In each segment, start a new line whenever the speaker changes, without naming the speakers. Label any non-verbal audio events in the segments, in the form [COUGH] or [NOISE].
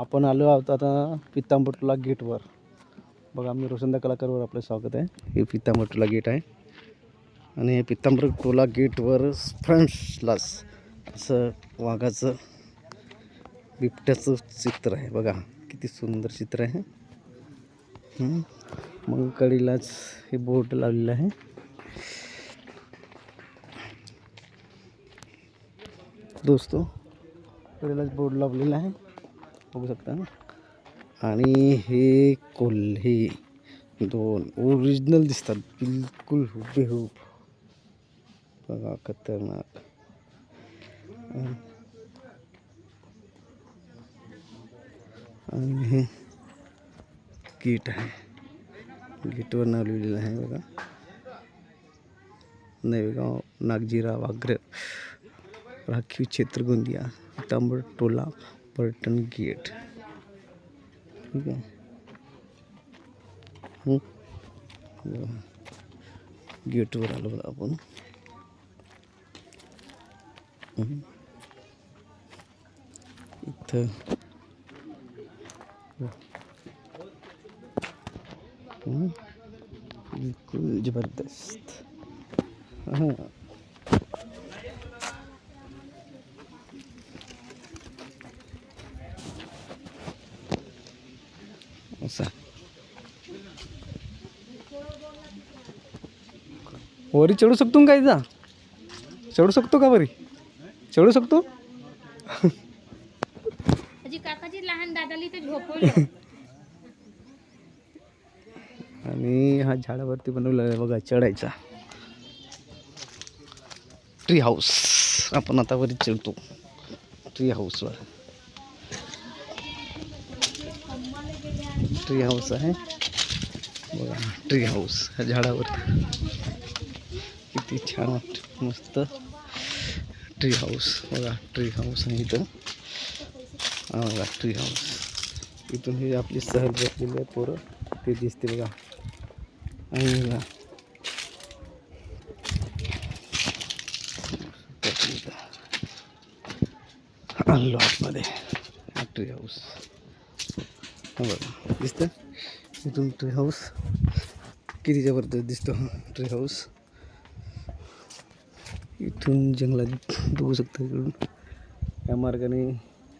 आपण आलो आहोत आता पित्तांबटूला गेटवर. बघा मी रोशंदा कलाकारवर आपलं स्वागत आहे. हे पित्तांबटूला गेट आहे. आणि हे पित्तांबटूला गेटवर फ्रंट्सलाच असं वाघाचं बिबट्याचं चित्र आहे. बघा किती सुंदर चित्र आहे. मग कडीलाच हे बोर्ड लावलेलं आहे. दोस्तो कडेलाच बोर्ड लावलेला आहे. बघू शकता. आणि हे कोल्हे दोन ओरिजिनल दिसतात. बिलकुल हुबेहूब. बघा खतरनाक. आणि हे गेट आहे. गेटवर नाव लिहिलेलं आहे बघा. नवेगाव नागजिरा वाघ्र राखीव क्षेत्र गोंदिया तांबड टोला पर्यटन गेट ठीक आहे. गेटवर आलो बघा आपण. इथं. बिलकुल जबरदस्त. हां. वरी चढू शकतो ना काय जा चढू शकतो का वरी? चढू शकतो?
काकाची लहान दादाली ते झोपवलं. [LAUGHS]
आणि हा झाडावरती बनवलेला आहे बघा चढायचा. ट्री हाऊस आपण आता वरी चढतो. ट्री हाऊसवर ट्री आहे बघा ट्री ह्या झाडावर किती छान मस्त। ट्री बघा ट्री इथं हा बघा ट्री हाऊस इथून हे आपली सहल बसलेली आहे पोरं। ते दिसते बघा आणि बघा ट्री हाऊस हा बघा दिसतं इथून ट्री हाऊस किती जबरदस्त दिसतो हा ट्री हाऊस इथून जंगलात बघू शकतो इकडून या मार्गाने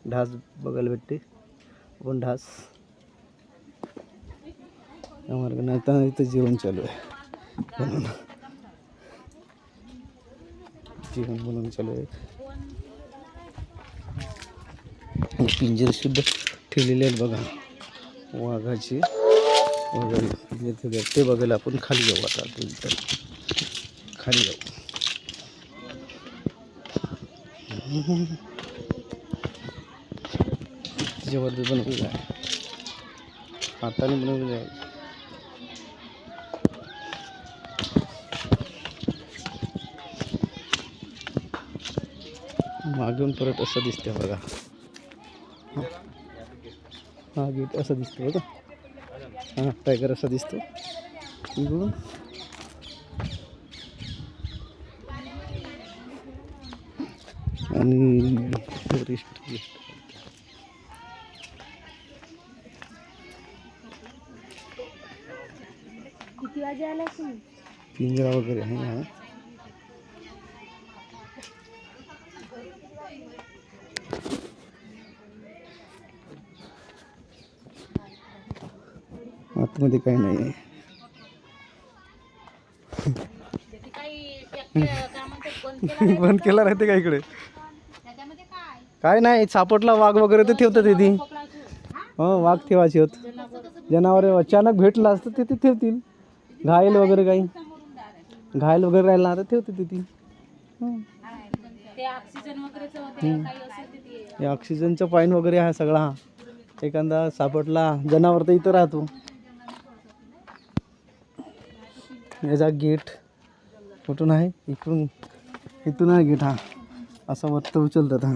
ढास बघायला भेटते आपण ढास या मार्गाने आता इथं जेवण चालू आहे बनवून जेवण बनवून चालू आहे पिंजर सुद्धा ठेवलेले आहेत बघा वाघाची वगैरे ते बघायला आपण खाली जाऊ आता खाली जाऊ. जबरदस्त बनवलेलं आहे. हाताने बनवलेलं आहे. मागून परत असं दिसते बघा. हा गेट असं दिसतो बघा हा टायगर असा दिसतो आणि पिंजरा वगैरे आहे हा आतमध्ये काही नाही. आहे [LAUGHS]
बंद केला
राहते का इकडे?
काय
नाही सापटला वाघ वगैरे तर ठेवतात तिथे.
हो
वाघ ठेवायचे होत. जनावरे अचानक भेटला असतं तिथे ठेवतील. घायल वगैरे काही. घायल वगैरे राहिला तर ठेवते तिथे. हो. ऑक्सिजनचं पाईन वगैरे आहे सगळा. हा एखादा सापटला जनावर तर इथं राहतो. याचा गेट कुठून आहे. इकडून इथून आहे गेट हा. असा वरत उचलतात हा.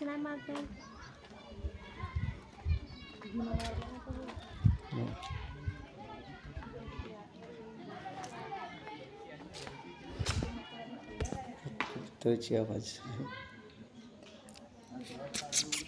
नाही
ट्रॅक्टरची आवाज. आहे